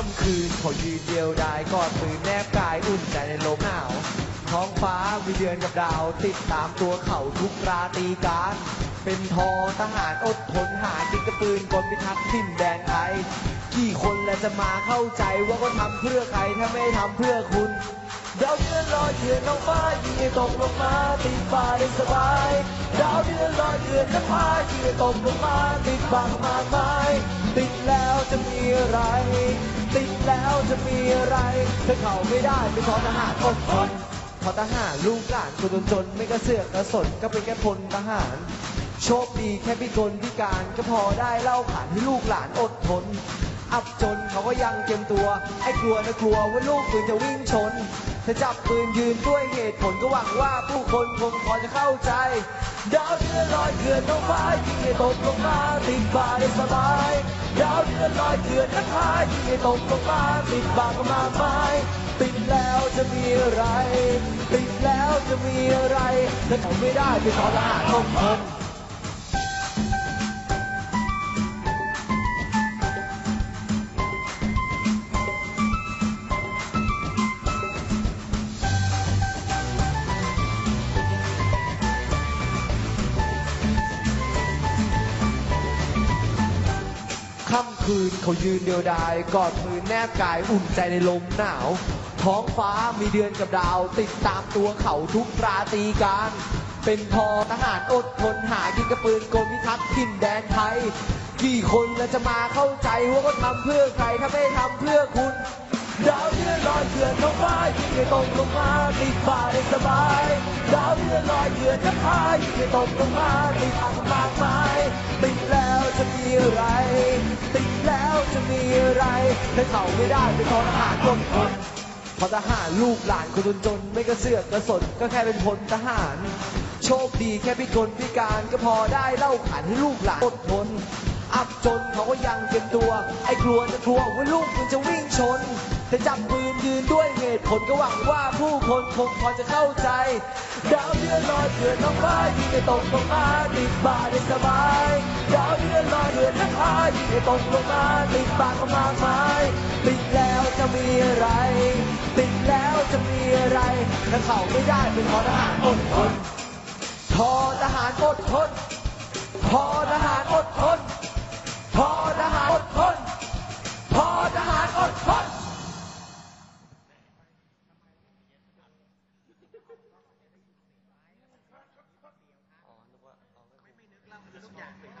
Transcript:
ค่ำคืนขายืนเดียวดายกอดปืนแนบกายอุ่นใจในลมหนาว ท้องฟ้ามีเดือนกับดาว ติดตามตัวเขาทุกราตรีการ เป็นทอทหารอดทนหากินกระปืนกลพิทักษ์ทิ่นแดนไทยกี่คนแล้วจะมาเข้าใจว่าก็ทำเพื่อใครถ้าไม่ทำเพื่อคุณดาวเดือนลอยเดือนน้องฟ้ายิงให้ตกลงมาติดฟ้าได้สบายดาวเดือนลอยเดือนน้ำฟ้ายิงให้ตกลงมาติดบางมากมาย ติดแล้วจะมีอะไร ติดแล้วจะมีอะไรถ้าเขาไม่ได้เป็นทอทหารอดทนทอทหารลูกหลานคนจนๆไม่กระเสือกกระสนก็เป็นแค่พลทหาร โชคดีแค่พิกลพิการก็พอได้เล่าผ่านให้ลูกหลานอดทน อับจนเขาก็ยังเตรียมตัว ไอ้กลัวนะกลัวว่าลูกปืนจะวิ่งชนถ้าจับปืนยืนด้วยเหตุผลก็หวังว่าผู้คนคงพอจะเข้าใจดาวเดือนลอยเดือนน้องฟ้ายิงให้ตกลงมาติดบ่าได้สบาย ดาวเดือนลอยเดือนน้ำฟ้ายิงให้ตกลงมาติดบาก็มากมายติดแล้วจะมีอะไร ติดแล้วจะมีอะไรถ้าเขาไม่ได้ไปขอลารของคน ค่ำคืนเขายืนเดียวดายกอดมือแนบกายอุ่นใจในลมหนาว ท้องฟ้ามีเดือนกับดาว ติดตามตัวเขาทุกราตรีการ เป็นพอทหารอดทนหากินกระปืนกมิทักษ์ถิ่นแดนไทย กี่คนแล้วจะมาเข้าใจว่าก็ทำเพื่อใครถ้าไม่ทำเพื่อคุณ ดาวเดือนลอยเดือนท้องฟ้ายิงให้ตกลงมาติดฟ้าได้สบายดาวเดือนลอยเดือนน้ำฟ้ายิงให้ตกลงมาติดอ่างมากมายติดแล้วจะมีอะไร มีอะไรถ้าเขาไม่ได้เป็นทอทหารคนคนพอทหารลูกหลานคนจนๆไม่กระเสือกกระสนก็แค่เป็นพลทหาร โชคดีแค่พิกลพิการก็พอได้เล่าขานให้ลูกหลานอดทน อับจนเขาก็ยังเตรียมตัว ไอ้กลัวจะกลัวว่าลูกมันจะวิ่งชนแต่จับปืนยืนด้วยเหตุผลก็หวังว่าผู้คนคงพอจะเข้าใจ ดาวเดือนลอยเดือนน้องฟ้ายิงให้ตกลงมาติดบ่าได้สบายดาว ตกลงมาติดปากก็มากมายติดแล้วจะมีอะไร ติดแล้วจะมีอะไรถ้าเขาไม่ได้เป็นทอทหารอดทนทอทหารอดทนทอทหารอดทนทอทหารอดทนทอทหารอดทนทุกอย่าง